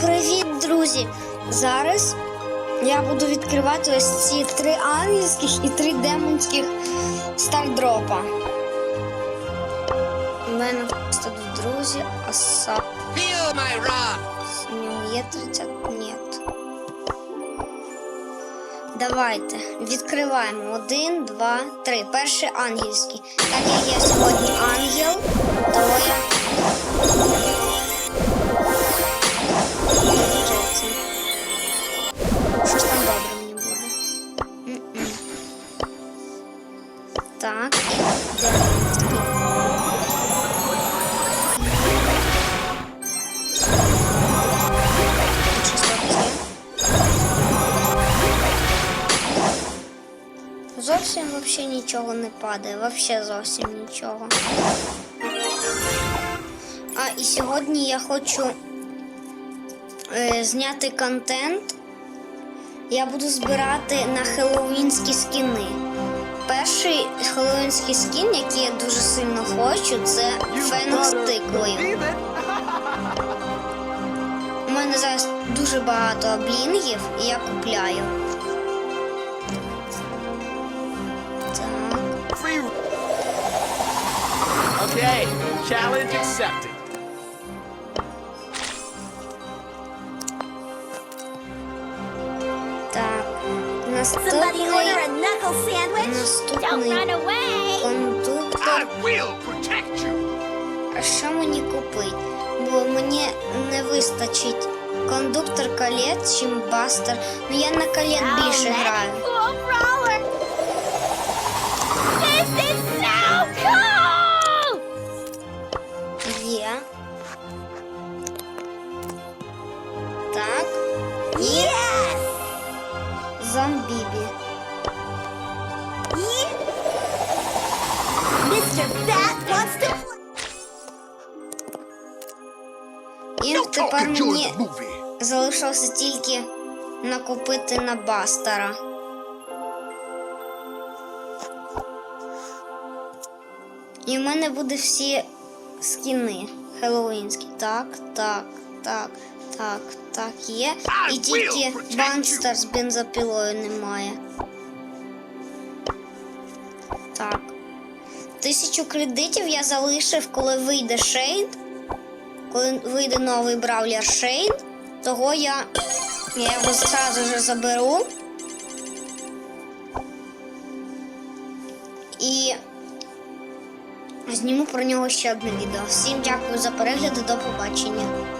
Привіт, друзі! Зараз я буду відкривати ось ці три ангельських і три демонських стардропа. У мене просто тут друзі, а са Feel my wrath! у нього є 30? Ні. Давайте відкриваємо. Один, два, три. Перший ангельський. Так я сьогодні ангел, то я. Зовсім вообще нічого не падає, вообще зовсім нічого. А і сьогодні я хочу е, зняти контент. Я буду збирати на хеллоуінські скіни. перший хеллоуінський скін, який я дуже сильно хочу, це фенг з тиквою. У мене зараз дуже багато блінгів, і я купляю. Okay, challenge accepted. Так. Somebody Наступний, order a knuckle sandwich? Don't наступний run away! кондуктор. I will protect you. А що мені купить? Бо мені не вистачить кондуктор колет, чим бастер. Ну я на колет Oh, більше граю. Yes! зомбібі. Yeah! Mr. Bat wants to play. І тепер мені залишилося тільки накупити на бастера. І в мене буде всі скіни хеллоуінські. Так, так, так, так, так, є. І тільки банстер з бензопілою немає. Так. Тисячу кредитів я залишив, коли вийде Шейд. Коли вийде новий бравлер Шейд, того я, я його зразу же заберу. І зніму про нього ще одне відео. Всім дякую за перегляд і до побачення.